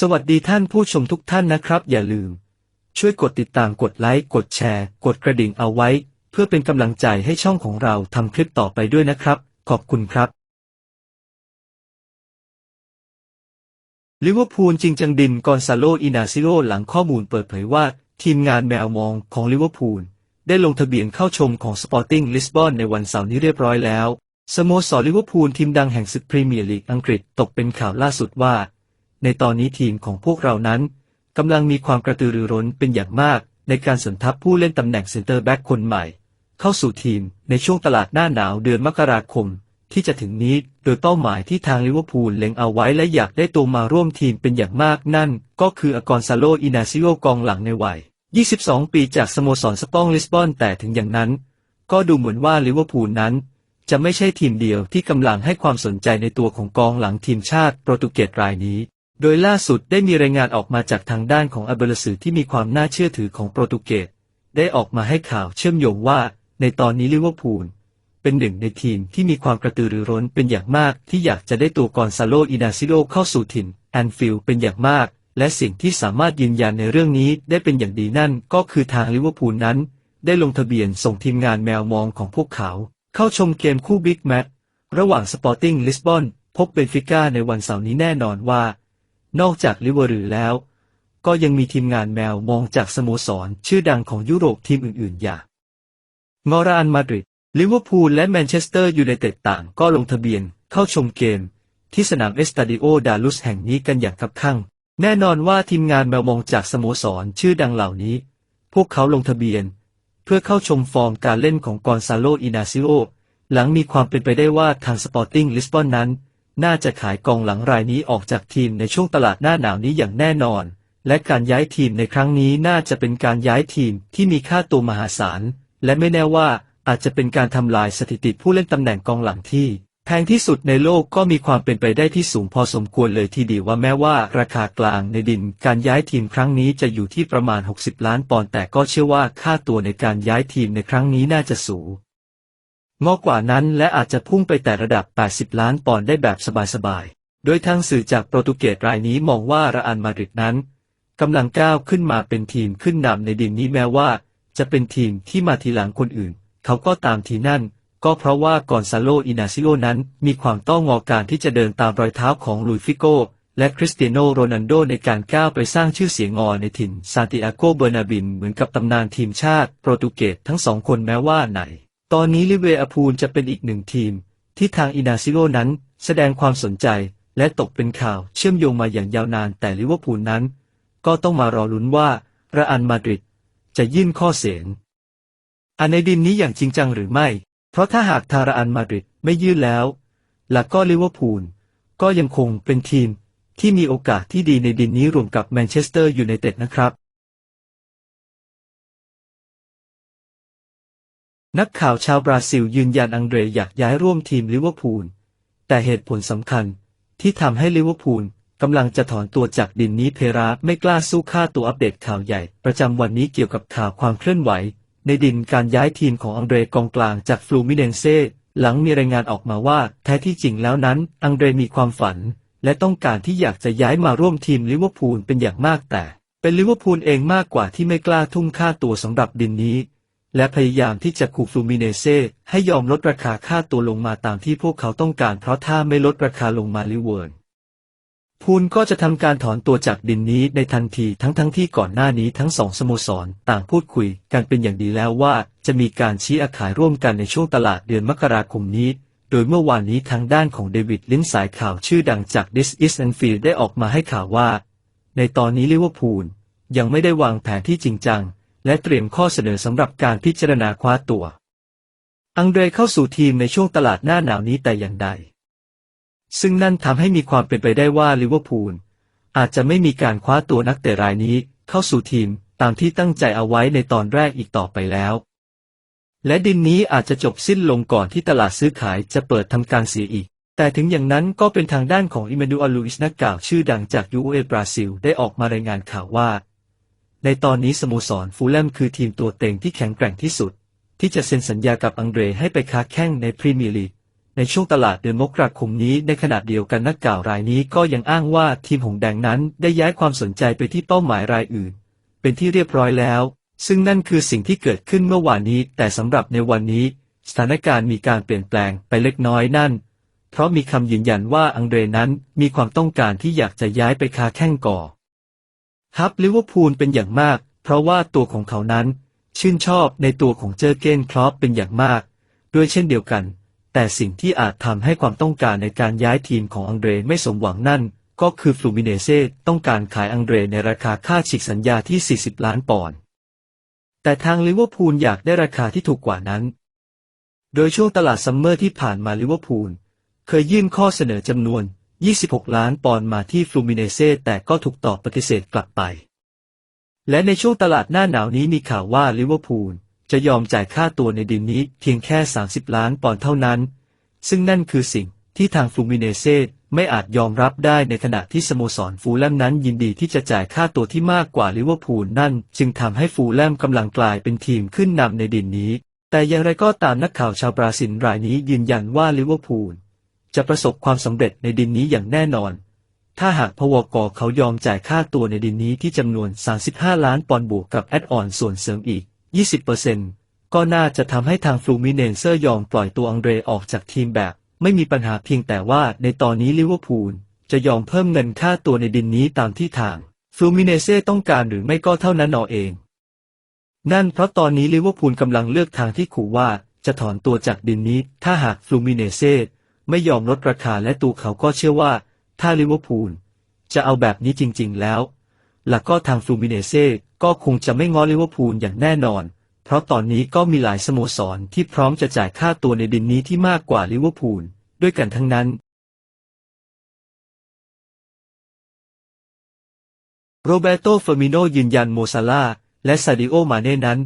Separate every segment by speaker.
Speaker 1: สวัสดีท่านผู้ชมทุกท่านนะครับ อย่าลืม ช่วยกดติดตามกดไลค์กดแชร์ กดกระดิ่งเอาไว้ เพื่อเป็นกำลังใจให้ช่องของเราทำคลิปต่อไปด้วยนะครับ ขอบคุณครับลิเวอร์พูลจริงจังดินกอนซาโลอินาซิโรหลังข้อมูลเปิดเผยว่า ทีมงานแมวมองของลิเวอร์พูลได้ลงทะเบียนเข้าชมของสปอร์ติ้งลิสบอนในวันเสาร์นี้เรียบร้อยแล้วสโมสรลิเวอร์พูลทีมดังแห่งศึกพรีเมียร์ลีกอังกฤษตกเป็นข่าวล่าสุดว่า ในตอนนี้ทีมของพวกเรานั้นกำลังมีความกระตือรือร้นเป็นอย่างมาก ในการสนทับผู้เล่นตำแหน่งเซนเตอร์แบ็กคนใหม่ เข้าสู่ทีมในช่วงตลาดหน้าหนาวเดือนมกราคม ที่จะถึงนี้โดยเป้าหมายที่ทางลิเวอร์พูลเล็งเอาไว้และอยากได้ตัวมาร่วมทีมเป็นอย่างมากนั่น ก็คืออากอนซาโลอินาซิโอกองหลังในวัย 22 ปีจากสโมสรสปองลิสบอนแต่ถึงอย่างนั้น ก็ดูเหมือนว่าลิเวอร์พูลนั้น จะไม่ใช่ทีมเดียวที่กำลังให้ความสนใจในตัวของกองหลังทีมชาติโปรตุเกสรายนี้ โดยล่าสุดได้มีรายงานออกมาจากทางด้านของอัเบลสือที่มีความน่าเชื่อถือของโปรตุเกสได้ออกมาให้ข่าวเชื่อมโยงว่า ในตอนนี้ลิเวอร์พูลเป็นหนึ่งในทีมที่มีความกระตือรือร้นเป็นอย่างมากที่อยากจะได้ตัวกอนซาโลอินาซิโลเข้าสู่ถิ่นแอนฟิลด์เป็นอย่างมาก และสิ่งที่สามารถยืนยันในเรื่องนี้ได้เป็นอย่างดีนั่นก็คือทางลิเวอร์พูลนั้น ได้ลงทะเบียนส่งทีมงานแมวมองของพวกเขา เข้าชมเกมคู่บิ๊กแมตช์ระหว่างสปอร์ติ้งลิสบอนพบเบนฟิก้าในวันเสาร์นี้แน่นอนว่า นอกจากลิเวอร์พูลแล้ว ก็ยังมีทีมงานแมวมองจากสโมสร ชื่อดังของยุโรปทีมอื่นๆ อย่างมอราอันมาดริดลิเวอร์พูลและแมนเชสเตอร์ยูไนเต็ดต่างก็ลงทะเบียนเข้าชมเกม ที่สนามเอสตาดิโอดาลุสแห่งนี้กันอย่างคับคั่งแน่นอนว่าทีมงานแมวมองจากสโมสรชื่อดังเหล่านี้ พวกเขาลงทะเบียน เพื่อเข้าชมฟอร์มการเล่นของกอนซาโลอินาซิโอหลังมีความเป็นไปได้ว่าทางสปอร์ติ้งลิสบอนนั้น น่าจะขายกองหลังรายนี้ออกจากทีมในช่วงตลาดหน้าหนาวนี้อย่างแน่นอน และการย้ายทีมในครั้งนี้น่าจะเป็นการย้ายทีมที่มีค่าตัวมหาศาล และไม่แน่ว่าอาจจะเป็นการทำลายสถิติผู้เล่นตำแหน่งกองหลังที่แพงที่สุดในโลกก็มีความเป็นไปได้ที่สูงพอสมควรเลยทีเดียวว่าแม้ว่าราคากลางในดินการย้ายทีมครั้งนี้จะอยู่ที่ประมาณ 60 ล้านปอนด์แต่ก็เชื่อว่าค่าตัวในการย้ายทีมในครั้งนี้น่าจะสูง งอกกว่านั้นและอาจจะพุ่งไปแต่ระดับ 80 ล้านปอนด์ได้แบบสบายๆ โดยทางสื่อจากโปรตุเกสรายนี้มองว่าระอันมาดริดนั้นกำลังก้าวขึ้นมาเป็นทีมขึ้นนำในดินนี้แม้ว่า จะเป็นทีมที่มาทีหลังคนอื่น เขาก็ตามทีนั่น ก็เพราะว่ากอนซาโลอินาซิโอนั้นมีความต้องงอการที่จะเดินตามรอยเท้าของลุยฟิโกและคริสเตียโนโรนัลโดในการก้าวไปสร้างชื่อเสียงงอในถิ่นซานติอาโกเบอร์นาบินเหมือนกับตำนานทีมชาติโปรตุเกสทั้งสองคนแม้ว่าไหน ตอนนี้ลิเวอร์พูลจะเป็นอีกหนึ่งทีม ที่ทางอินาซิโอนั้นแสดงความสนใจและตกเป็นข่าวเชื่อมโยงมาอย่างยาวนานแต่ลิเวอร์พูลนั้น ก็ต้องมารอลุ้นว่าระอันมาดริดจะยื่นข้อเสนอันในดินนี้อย่างจริงจังหรือไม่ เพราะถ้าหากทาระอันมาดริดไม่ยื่นแล้วหลักก็ลิเวอร์พูลก็ยังคงเป็นทีมที่มีโอกาสที่ดีในดินนี้รวมกับแมนเชสเตอร์ยูไนเต็ดนะครับ นักข่าวชาวบราซิลยืนยันอังเดรอยากย้ายร่วมทีมลิเวอร์พูล แต่เหตุผลสำคัญที่ทำให้ลิเวอร์พูลกำลังจะถอนตัวจากดินนี้เพราไม่กล้าสู้ค่าตัวอัปเดตข่าวใหญ่ ประจำวันนี้เกี่ยวกับข่าวความเคลื่อนไหว ในดินการย้ายทีมของอังเดรกองกลางจากฟลูมิเนนเซ่หลังมีรายงานออกมาว่าแท้ที่จริงแล้วนั้น อังเดรมีความฝัน และต้องการที่อยากจะย้ายมาร่วมทีมลิเวอร์พูลเป็นอย่างมากแต่ เป็นลิเวอร์พูลเองมากกว่าที่ไม่กล้าทุ่มค่าตัวสำหรับดินนี้ และพยายามที่จะขู่ฟลูมิเนเซ่ให้ยอมลดราคาค่าตัวลงมาตามที่พวกเขาต้องการเพราะถ้าไม่ลดราคาลงมาลิเวิร์นพูลก็จะทำการถอนตัวจากดินนี้ในทันทีทั้งทั้งที่ก่อนหน้านี้ทั้งสองสโมสร ต่างพูดคุยกันเป็นอย่างดีแล้วว่าจะมีการชี้อาขายร่วมกันในช่วงตลาดเดือนมกราคมนี้ โดยเมื่อวานนี้ทางด้านของเดวิดลินสายข่าวชื่อดังจาก This is Anfield ได้ออกมาให้ข่าวว่า ในตอนนี้ลิเวอร์พูลยังไม่ได้วางแผนที่จริงจัง และเตรียมข้อเสนอสำหรับการพิจารณาคว้าตัว อังเดรเข้าสู่ทีมในช่วงตลาดหน้าหนาวนี้แต่อย่างใด ซึ่งนั่นทำให้มีความเป็นไปได้ว่าลิเวอร์พูลอาจจะไม่มีการคว้าตัวนักเตะรายนี้เข้าสู่ทีมตามที่ตั้งใจเอาไว้ในตอนแรกอีกต่อไปแล้ว และดินนี้อาจจะจบสิ้นลงก่อนที่ตลาดซื้อขายจะเปิดทำการเสียอีก แต่ถึงอย่างนั้นก็เป็นทางด้านของอิม a นูอัลลูอิสนักกล่าวชื่อดังจากยูเอบราซิลได้ออกมารายงานข่าวว่า ในตอนนี้สโมสรฟูลแลมคือทีมตัวเต็งที่แข็งแกร่งที่สุด ที่จะเซ็นสัญญากับอังเดรให้ไปค้าแข่งในพรีเมียร์ลีกในช่วงตลาดเดือนมกราคมนี้ในขณะเดียวกันนักกล่าวรายนี้ก็ยังอ้างว่าทีมหงแดงนั้นได้ย้ายความสนใจไปที่เป้าหมายรายอื่น เป็นที่เรียบร้อยแล้ว ซึ่งนั่นคือสิ่งที่เกิดขึ้นเมื่อวานนี้ แต่สำหรับในวันนี้ สถานการณ์มีการเปลี่ยนแปลงไปเล็กน้อยนั่น เพราะมีคำยืนยันว่าอังเดรนั้นมีความต้องการที่อยากจะย้ายไปค้าแข้งก่อ ฮับลิเวอร์พูลเป็นอย่างมาก เพราะว่าตัวของเขานั้น ชื่นชอบในตัวของเจอร์เกนคลอปเป็นอย่างมาก ด้วยเช่นเดียวกัน แต่สิ่งที่อาจทำให้ความต้องการในการย้ายทีมของอังเดรไม่สมหวังนั่น ก็คือฟลูมิเนเซ่ต้องการขายอังเดรในราคาค่าฉีกสัญญาที่ 40 ล้านปอนด์แต่ทางลิเวอร์พูลอยากได้ราคาที่ถูกกว่านั้น โดยช่วงตลาดซัมเมอร์ที่ผ่านมาลิเวอร์พูลเคยยื่นข้อเสนอจำนวน 26 ล้านปอนด์มาที่ฟลูมิเนเซ่แต่ก็ถูกตอบปฏิเสธกลับไป และในช่วงตลาดหน้าหนาวนี้มีข่าวว่าลิเวอร์พูลจะยอมจ่ายค่าตัวในดินนี้เพียงแค่ 30 ล้านปอนด์เท่านั้น ซึ่งนั่นคือสิ่งที่ทางฟลูมิเนเซ่ไม่อาจยอมรับได้ในขณะที่สโมสรฟูลแลมนั้นยินดีที่จะจ่ายค่าตัวที่มากกว่าลิเวอร์พูลนั่น จึงทำให้ฟูลแลมกำลังกลายเป็นทีมขึ้นนำในดินนี้ แต่อย่างไรก็ตามนักข่าวชาวบราซิลรายนี้ยืนยันว่าลิเวอร์พูล จะประสบความสำเร็จในดินนี้อย่างแน่นอน ถ้าหากพวกเขายอมจ่ายค่าตัวในดินนี้ที่จำนวน 35 ล้านปอนด์บวกกับแอดออนส่วนเสริมอีก 20%ก็น่าจะทำให้ทางฟลูมิเนเซอร์ยอมปล่อยตัวอังเดรออกจากทีมแบบ ไม่มีปัญหาเพียงแต่ว่าในตอนนี้ลิเวอร์พูลจะยอมเพิ่มเงินค่าตัวในดินนี้ตามที่ทางฟลูมิเนเซ่ต้องการหรือไม่ก็เท่านั้นเอเอง นั่นเพราะตอนนี้ลิเวอร์พูลกำลังเลือกทางที่ขู่ว่าจะถอนตัวจากดินนี้ถ้าหากฟลูมิเนเซ่ ไม่ยอมลดราคาและตัวเขาก็เชื่อว่า ถ้าลิเวอร์พูลจะเอาแบบนี้จริง ๆ แล้ว หลักก็ทางฟลูมิเนเซ่ก็คงจะไม่ง้อลิเวอร์พูลอย่างแน่นอน เพราะตอนนี้ก็มีหลายสโมสรที่พร้อมจะจ่ายค่าตัวในดินนี้ที่มากกว่าลิเวอร์พูลด้วยกันทั้งนั้น โรเบโตเฟอร์มิโนยืนยันโมซาลาและซาดิโอมาเน่นั้น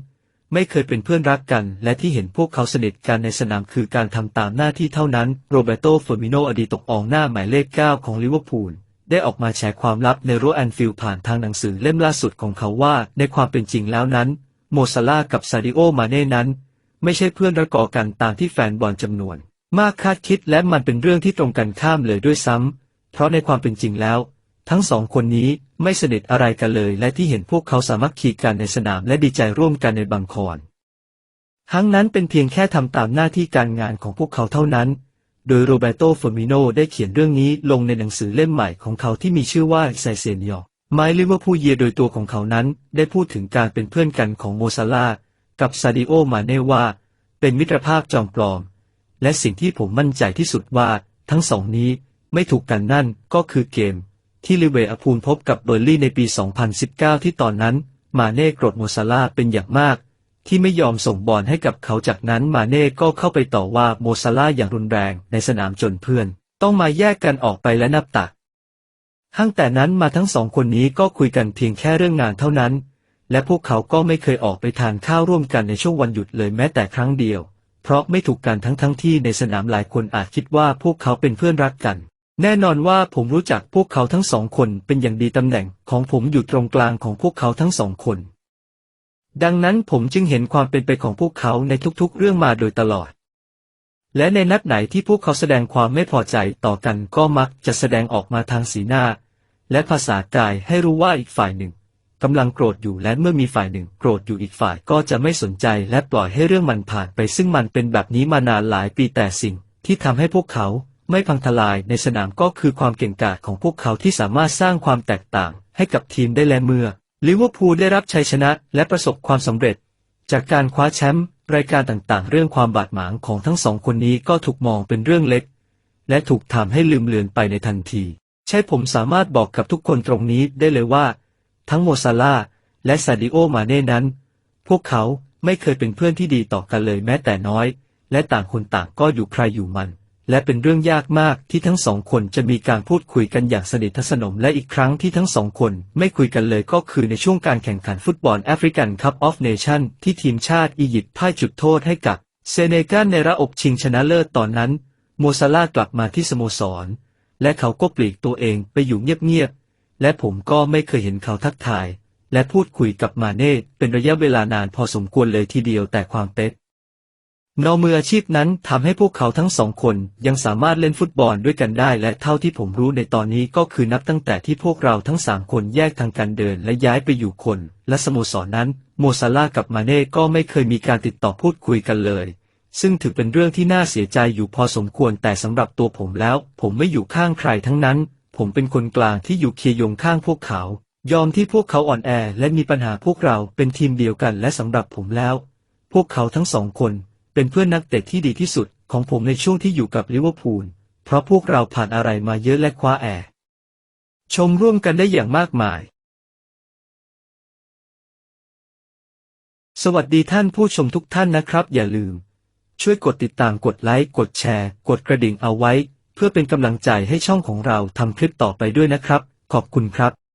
Speaker 1: ไม่เคยเป็นเพื่อนรักกัน และที่เห็นพวกเขาสนิทกันในสนามคือการทำตามหน้าที่เท่านั้น โรเบโตเฟอร์มิโนอดีตตกอองหน้าหมายเลข 9 ของลิเวอร์พูลได้ออกมาแชร์ความลับในรั้วแอนฟิลด์ผ่านทางหนังสือเล่มล่าสุดของเขาว่า ในความเป็นจริงแล้วนั้น โมซาลากับซาดิโอมาเน่นั้น ไม่ใช่เพื่อนรักก่อกันตามที่แฟนบอลจำนวน มากคาดคิดและมันเป็นเรื่องที่ตรงกันข้ามเลยด้วยซ้ำเพราะในความเป็นจริงแล้ว ทั้งสองคนนี้ไม่สนิทอะไรกันเลย และที่เห็นพวกเขาสามัคคีกันในสนามและดีใจร่วมกันในบางคอนทั้งนั้นเป็นเพียงแค่ทำตามหน้าที่การงานของพวกเขาเท่านั้น โดยโรเบโตฟอร์มิโนได้เขียนเรื่องนี้ลงในหนังสือเล่มใหม่ของเขาที่มีชื่อว่าไซเซเนียไมลิเวอร์พูลเยโดยตัวของเขานั้นได้พูดถึงการเป็นเพื่อนกันของโมซาลากับซาดิโอมาเน่ว่า เป็นมิตรภาพจอมปลอม และสิ่งที่ผมมั่นใจที่สุดว่า ทั้งสองนี้ไม่ถูกกันนั่นก็คือเกม ที่ลิเวอร์พูลพบกับเบอร์ลี่ในปี 2019 ที่ตอนนั้น มาเน่โกรธโมซาลาเป็นอย่างมาก ที่ไม่ยอมส่งบอลให้กับเขาจากนั้นมาเน่ก็เข้าไปต่อว่าโมซาลาอย่างรุนแรงในสนามจนเพื่อน ต้องมาแยกกันออกไปและนับตักทั้งแต่นั้นมาทั้งสองคนนี้ก็คุยกันเพียงแค่เรื่องงานเท่านั้น และพวกเขาก็ไม่เคยออกไปทานข้าวร่วมกันในช่วงวันหยุดเลยแม้แต่ครั้งเดียว เพราะไม่ถูกกันทั้งทั้งที่ในสนามหลายคนอาจคิดว่าพวกเขาเป็นเพื่อนรักกัน แน่นอนว่าผมรู้จักพวกเขาทั้งสองคนเป็นอย่างดีตำแหน่งของผมอยู่ตรงกลางของพวกเขาทั้งสองคน ดังนั้นผมจึงเห็นความเป็นไปของพวกเขาในทุกๆ เรื่องมาโดยตลอด และในนัดไหนที่พวกเขาแสดงความไม่พอใจต่อกันก็มักจะแสดงออกมาทางสีหน้า และภาษากายให้รู้ว่าอีกฝ่ายหนึ่งกำลังโกรธอยู่และเมื่อมีฝ่ายหนึ่ง โกรธอยู่อีกฝ่ายก็จะไม่สนใจและปล่อยให้เรื่องมันผ่านไปซึ่งมันเป็นแบบนี้มานานหลายปีแต่สิ่งที่ทำให้พวกเขา ไม่พังทลายในสนามก็คือความเก่งกาจของพวกเขาที่สามารถสร้างความแตกต่างให้กับทีมได้และเมื่อลิเวอร์พูลได้รับชัยชนะและประสบความสำเร็จ จากการคว้าแชมป์รายการต่างๆ เรื่องความบาดหมางของทั้งสองคนนี้ก็ถูกมองเป็นเรื่องเล็ก และถูกทำให้ลืมเลือนไปในทันที ใช่ผมสามารถบอกกับทุกคนตรงนี้ได้เลยว่า ทั้งโมซาลาและซาดิโอมาเน่นั้น พวกเขาไม่เคยเป็นเพื่อนที่ดีต่อกันเลยแม้แต่น้อย และต่างคนต่างก็อยู่ใครอยู่มัน และเป็นเรื่องยากมากที่ทั้งสองคนจะมีการพูดคุยกันอย่างสนิทสนมและอีกครั้งที่ทั้งสองคนไม่คุยกันเลยก็คือในช่วงการแข่งขันฟุตบอลแอฟริกันคัพออฟเนชั่นที่ทีมชาติอียิปต์พ่ายจุดโทษให้กับเซเนกัลในระอบชิงชนะเลิศตอนนั้น โมซาลากลับมาที่สโมสร และเขาก็ปลีกตัวเองไปอยู่เงียบๆและผมก็ไม่เคยเห็นเขาทักทาย และพูดคุยกับมาเน่เป็นระยะเวลานานพอสมควรเลยทีเดียวแต่ความเป๊ะ เงามืออาชีพนั้นทำให้พวกเขาทั้งสองคนยังสามารถเล่นฟุตบอลด้วยกันได้และเท่าที่ผมรู้ในตอนนี้ก็คือนับตั้งแต่ที่พวกเราทั้งสามคนแยกทางการเดินและย้ายไปอยู่คน และสโมสรนั้น โมซาลากับมาเน่ก็ไม่เคยมีการติดต่อพูดคุยกันเลย ซึ่งถือเป็นเรื่องที่น่าเสียใจอยู่พอสมควรแต่สำหรับตัวผมแล้ว ผมไม่อยู่ข้างใครทั้งนั้น ผมเป็นคนกลางที่อยู่เคียงยงข้างพวกเขา ยอมที่พวกเขาอ่อนแอและมีปัญหาพวกเราเป็นทีมเดียวกันและสำหรับผมแล้ว พวกเขาทั้งสองคน เป็นเพื่อนนักเตะที่ดีที่สุดของผมในช่วงที่อยู่กับลิเวอร์พูล เพราะพวกเราผ่านอะไรมาเยอะและคว้าแอร์ชมร่วมกันได้อย่างมากมาย สวัสดีท่านผู้ชมทุกท่านนะครับ อย่าลืม ช่วยกดติดตามกดไลค์ กดแชร์ กดกระดิ่งเอาไว้ เพื่อเป็นกำลังใจให้ช่องของเราทำคลิปต่อไปด้วยนะครับ ขอบคุณครับ